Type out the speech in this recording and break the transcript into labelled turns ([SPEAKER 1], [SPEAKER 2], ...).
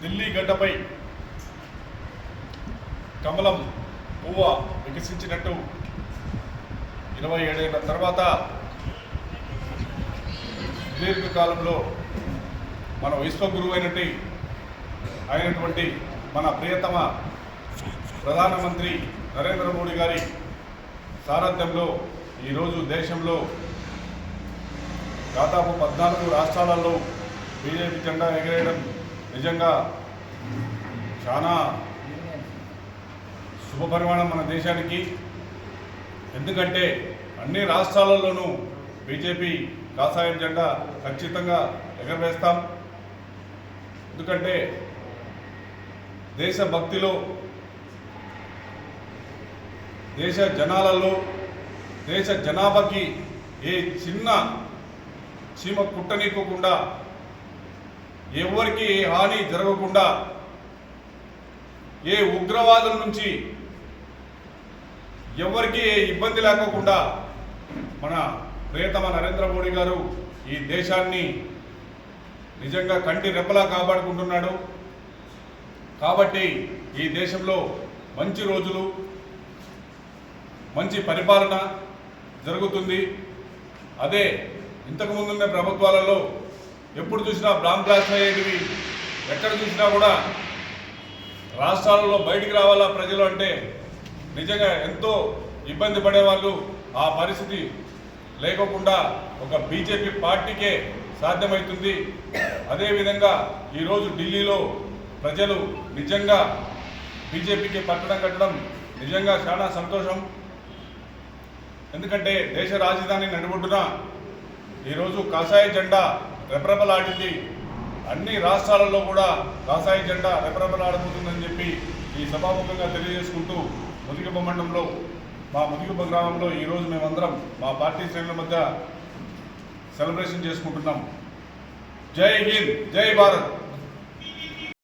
[SPEAKER 1] ఢిల్లీ గడ్డపై కమలం పువ్వ వికసించినట్టు ఇరవై ఏడేళ్ళ తర్వాత దీర్ఘకాలంలో మన విశ్వగురువు అయినటి అయినటువంటి మన ప్రియతమ ప్రధానమంత్రి నరేంద్ర మోడీ గారి సారథ్యంలో ఈరోజు దేశంలో దాదాపు పద్నాలుగు రాష్ట్రాలలో బీజేపీ జెండా ఎగరేయడం నిజంగా చాలా శుభపరిమాణం మన దేశానికి. ఎందుకంటే అన్ని రాష్ట్రాలలోనూ బీజేపీ కాషాయం జెండా ఖచ్చితంగా ఎగరవేస్తాం. ఎందుకంటే దేశభక్తిలో దేశ జనాలలో దేశ జనాభాకి ఏ చిన్న చీమ కుట్టనీకోకుండా ఎవరికి హాని జరగకుండా ఏ ఉగ్రవాదుల నుంచి ఎవరికి ఇబ్బంది లేకోకుండా మన ప్రియతమ నరేంద్ర మోడీ గారు ఈ దేశాన్ని నిజంగా కంటి రెప్పలా కాపాడుకుంటున్నాడు. కాబట్టి ఈ దేశంలో మంచి రోజులు మంచి పరిపాలన జరుగుతుంది. అదే ఇంతకు ముందున్న ప్రభుత్వాలలో ఎప్పుడు చూసినా బ్లాంక్ బ్లాస్ట్ అయ్యేటివి ఎక్కడ చూసినా కూడా రాష్ట్రాలలో బయటికి రావాలా ప్రజలు అంటే నిజంగా ఎంతో ఇబ్బంది పడేవాళ్ళు ఆ పరిస్థితి లేకోకుండా ఒక బీజేపీ పార్టీకే సాధ్యమవుతుంది అదేవిధంగా ఈరోజు ఢిల్లీలో ప్రజలు నిజంగా బీజేపీకి పట్టడం కట్టడం నిజంగా చాలా సంతోషం. ఎందుకంటే దేశ రాజధాని నడిబొడ్డున ఈరోజు కాషాయ జెండా రెపరెపలాడింది అన్ని రాష్ట్రాలలో కూడా కాసాయి జెండా రెపరెపలాడబోతుందని చెప్పి ఈ సభాముఖంగా తెలియజేసుకుంటూ ముదిగుబ మండలంలో మా ముదిగొప్ప గ్రామంలో ఈరోజు మేమందరం మా పార్టీ శ్రేణుల మధ్య సెలబ్రేషన్ చేసుకుంటున్నాం. జై హింద్ జై భారత్.